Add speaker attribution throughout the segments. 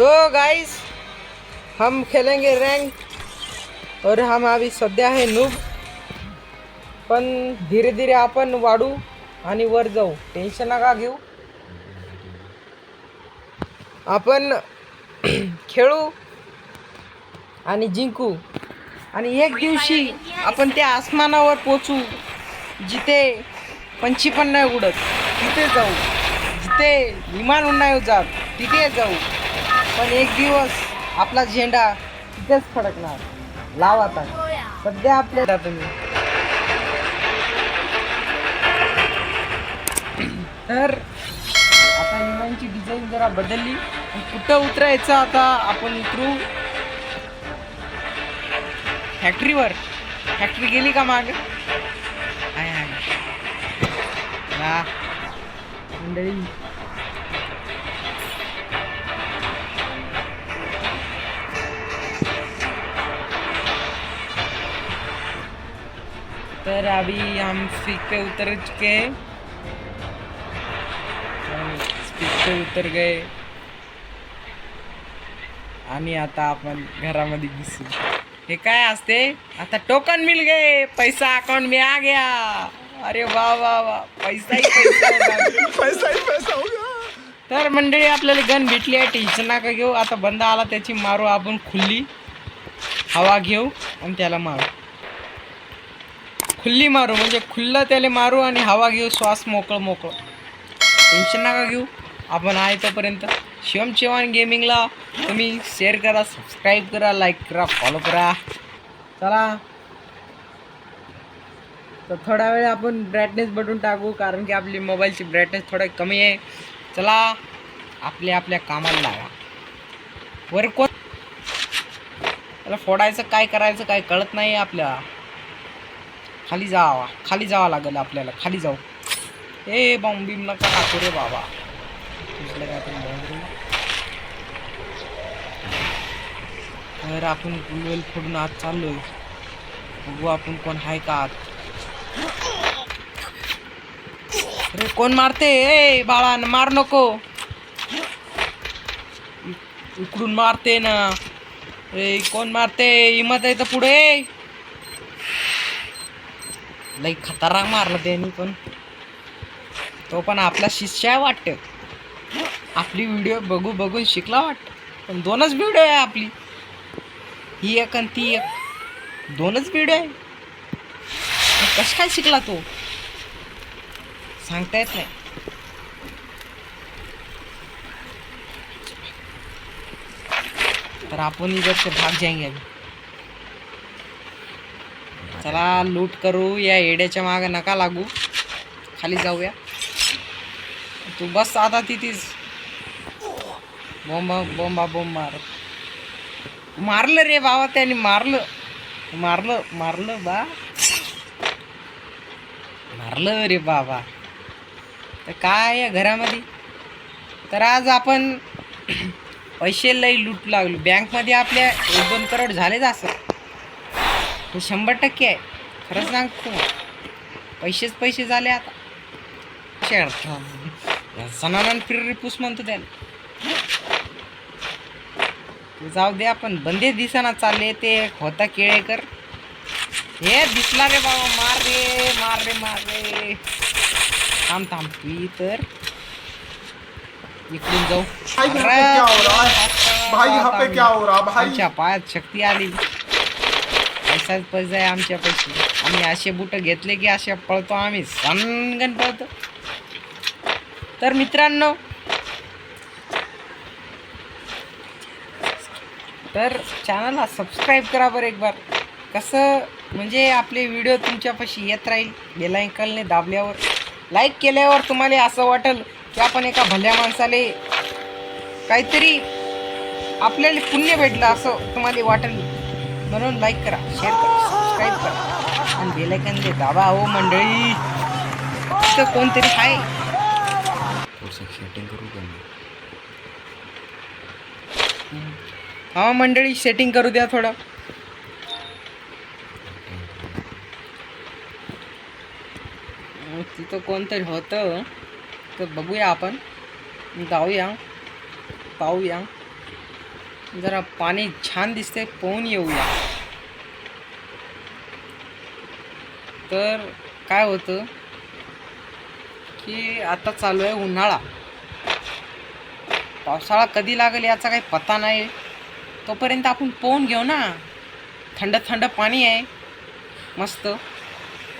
Speaker 1: तो गाइस हम खेलेंगे रँक और हम अभी सध्या आहे नूब पण धीरे धीरे आपण वाढू आणि वर जाऊ. टेन्शन नका घेऊ. आपण खेळू आणि जिंकू. आणि एक दिवशी आपण त्या आसमानावर पोचू जिथे पंछी पण नाही उडत. तिथे जाऊ. जिथे विमान नाही जात तिथे जाऊ. पण एक दिवस आपला झेंडा तिथेच फडकणार. लावा आता. सध्या आपल्या तुम्ही. तर आता विमानची डिझाईन जरा बदलली. कुठं उतरायचं आता आपण उतरू? फॅक्टरीवर फॅक्टरी गेली का माग? मंडळी तर अभी हम स्पीक पे उतर चुके. हैं स्पीक पे उतर गए. आणि आता आपण घरामध्ये घुसू हे काय असते? आता टोकन मिल गए. पैसा अकाउंट में आ गया. अरे वा वा वा. पैसा ही पैसा होगा. तर मंडळी आपल्याला गन भेटली आहे. टेन्शन नका घेऊ. आता बंद आला त्याची मारू आपण खुल्ली. हवा घेऊ आणि त्याला मारू. खुल्ली मारू म्हणजे खुल्लं त्याला मारू आणि हवा घेऊ श्वास मोकळं मोकळं. टेन्शन नका घेऊ. आपण आहे तोपर्यंत. शिवम चव्हाण गेमिंगला तुम्ही शेअर करा सबस्क्राईब करा लाईक करा फॉलो करा. चला. तर थोडा वेळ आपण ब्राईटनेस बटून टाकू कारण की आपली मोबाईलची ब्राईटनेस थोडा कमी आहे. चला. आपल्या आपल्या कामाला लागा. वर कोण? त्याला फोडायचं काय करायचं काय कळत नाही आपल्याला. खाली जावा खाली जावं लागेल आपल्याला खाली जाऊ. ए बॉम्ब नका टाकू रे बाबा? तुझलं काय आपण bomb तर आपण गुलवेल फोडून आत चाललोय. बघू आपण कोण आहे का आत. अरे कोण मारते? ए बाळा मार नको. इकडून मारते ना. अरे कोण मारते? हिमत आहे तर पुढे. लई खतरनाक मारलं त्यांनी पण. तो पण आपला शिष्य आहे वाटतं. आपली व्हिडिओ बघू बघून शिकला वाटतं. पण दोनच व्हिडिओ आहे आपली. ही एक आणि ती एक. दोनच व्हिडिओ आहे. कसं काय शिकला तो? सांगता येत नाही. तर आपण इधर से भाग जाएंगे अभी चला लूट करू. या येड्याच्या मागे नका लागू. खाली जाऊया. तू बस आता तिथेच. बोंबा बोंबा बोंब मार. मारलं रे बाबा त्याने. मारलं. मारलं मारलं बा. मारलं रे बाबा. तर काय या घरामध्ये? तर आज आपण पैसे लई लूट लागलो. बँकमध्ये आपल्या एक दोन करोड झालेच असं. हे शंभर टक्के आहे. खरंच सांगतो. पैसेच पैसे झाले आता. फिर रिपूस म्हणतो त्याला. जाऊ दे आपण. बंदे दिसाना चालले ते. होता केळेकर हे दिसला रे बाबा. मार रे मार रे मार रे. थांब थांब. तू तर इकडून जाऊ.
Speaker 2: भाई पे क्या हो रहा है? भाई.
Speaker 1: पायात शक्ती आली. असाच पैसा आहे आमच्यापाशी. आम्ही असे बुट घेतले की असे पळतो आम्ही सनगण पळतो. तर मित्रांनो तर चॅनलला सबस्क्राईब करा बरं एक बार कसं म्हणजे आपले व्हिडिओ तुमच्यापाशी येत राहील बेलायकलने दाबल्यावर. लाईक केल्यावर तुम्हाला असं वाटेल की आपण एका भल्या माणसाले काहीतरी आपल्याला पुण्य भेटलं असं तुम्हाला वाटेल. म्हणून लाईक करा शेअर करा सबस्क्राईब करा. आणि बेलायकन दे दाबा हो मंडळी. तिथं कोणतरी आहे हा मंडळी सेटिंग करू द्या थोडं. तिथं कोणतरी होतं. तर बघूया आपण. जाऊया. पाहूया. जरा पाणी छान दिसते पोहून येऊया. तर काय होतं की आता चालू आहे उन्हाळा. पावसाळा कधी लागेल याचा काही पत्ता नाही तोपर्यंत आपण पोहून घेऊ ना. थंड थंड पाणी आहे. मस्त.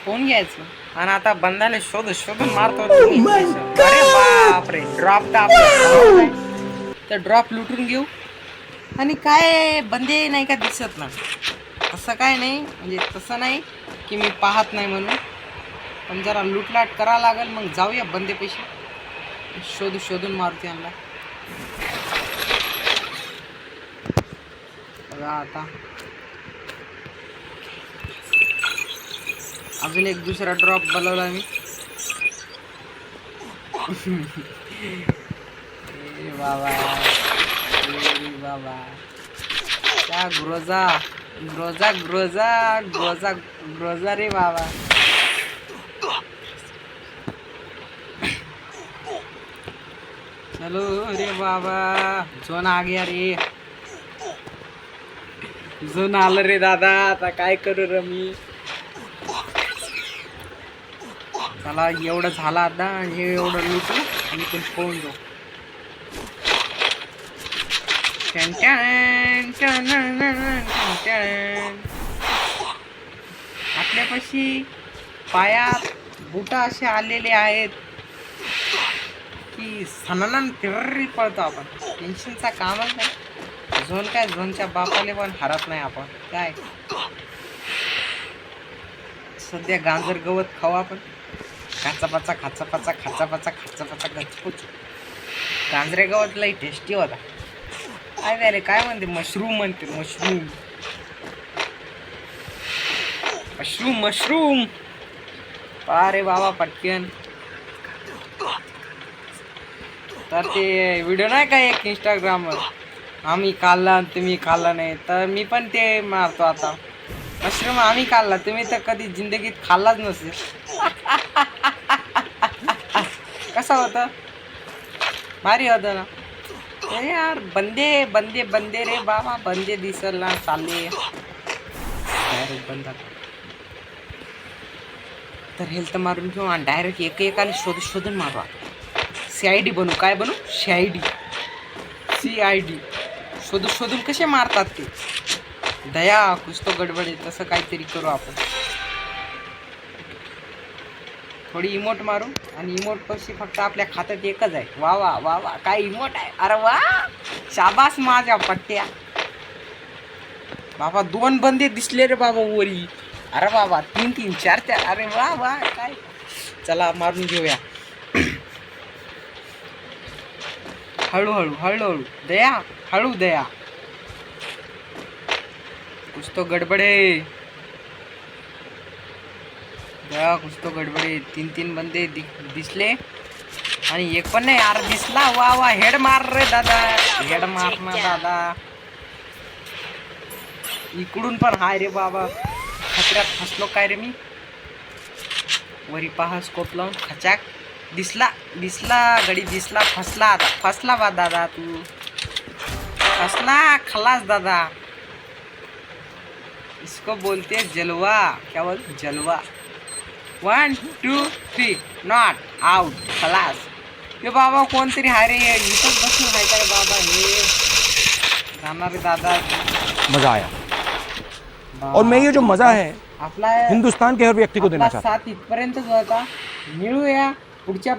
Speaker 1: पोहून घ्यायचं. आणि आता बंदाले शोध शोधून मारतो. अरे बापरे. ड्रॉप तर ड्रॉप लुटून घेऊ. आणि काय बंदे नाही का दिसत ना. तसं काय नाही म्हणजे तसं नाही की मी पाहत नाही म्हणून. पण जरा लुटलाट करा लागेल मग जाऊया बंदे पैसे. शोधू शोधून मारुती आणला बघा आता. अजून एक दुसरा ड्रॉप बनवला मी. बाबा. बाबा. त्या ग्रोजा. ग्रोजा ग्रोजा ग्रोजा ग्रोजा रे बाबा. चलो रे बाबा. जोन आ गया रे. जोन आलं रे दादा. आता काय करू र मी? चला एवढं झालं आता हे एवढं लुटू मी पण पोहून जाऊ. टन टन, टन टन टन आपल्यापाशी पाया बुटा असे आलेले आहेत की सणानं तिर्री पळतो आपण. टेन्शनचा कामच नाही. झोन काय झोनच्या बापाले पण हरत नाही आपण. काय? सध्या गांजर गवत खाऊ आपण. खाचापाचा खाचापाचा खाचापाचा खाचापाचा गचपूच गांजरे गवत लई टेस्टी होता. काय झाले काय म्हणते? मशरूम म्हणते मशरूम. Mushroom mushroom. अरे बाबा पटकन. तर ते व्हिडिओ नाही का एक इंस्टाग्रामवर आम्ही खाल्ला आणि तुम्ही खाल्ला नाही. तर मी पण ते मारतो आता. मशरूम आम्ही खाल्ला. तुम्ही तर कधी जिंदगीत खाल्लाच नसेल. कसा होता? भारी होतं ना? अरे यार बंदे बंदे बंदे रे बाबा बंदे दिसल ना चालले डायरेक्ट बंदा? तर हेल्थ मारून घेऊ आणि डायरेक्ट एक एकाने शोध शोधून मारवा. सी आय डी बनू. काय बनू? C I D C I D शोधून शोधून कसे मारतात ते? दया कुछ तो गडबड आहे तसं काहीतरी करू आपण. थोडी इमोट मारू आणि इमोट पक्षी फक्त आपल्या खात्यात एकच आहे. वा वा वा वा काय इमोट आहे? अरे वा! शाबास माझ्या पट्ट्या. बाबा दोन बंदे दिसले रे बाबा वरी. अरे बाबा तीन तीन चार चार. अरे वा वा काय? चला मारून घेऊया. हळूहळू हळूहळू. दया हळू दया. कुछ तो आहे. दया कुछ तो गडबडे तीन तीन बंदे दि दिसले. आणि एक पण नाही यार दिसला. वा वा हेड मार रे दादा. हेड मार ना दादा. इकडून पण हाय रे बाबा. खचऱ्यात फसलो काय रे मी? वरी पहा स्कोप लावून. खचाक. दिसला दिसला गडी दिसला फसला आता. फसला बा दादा तू. फसला खलास दादा. इसको बोलते जलवा. क्या बोल जलवा. One two three not out खलास हे बाबा कोणतरी हाय रे इथंच बसून हाय का रे बाबा हे। जाणार रे दादा
Speaker 3: मज़ा आया। और मैं ये जो मज़ा है
Speaker 1: आपला
Speaker 3: हिंदुस्तान के हर व्यक्ति को देना चाहता हूँ।
Speaker 1: साथ इथपर्यंतच होता मिळूया पुढच्या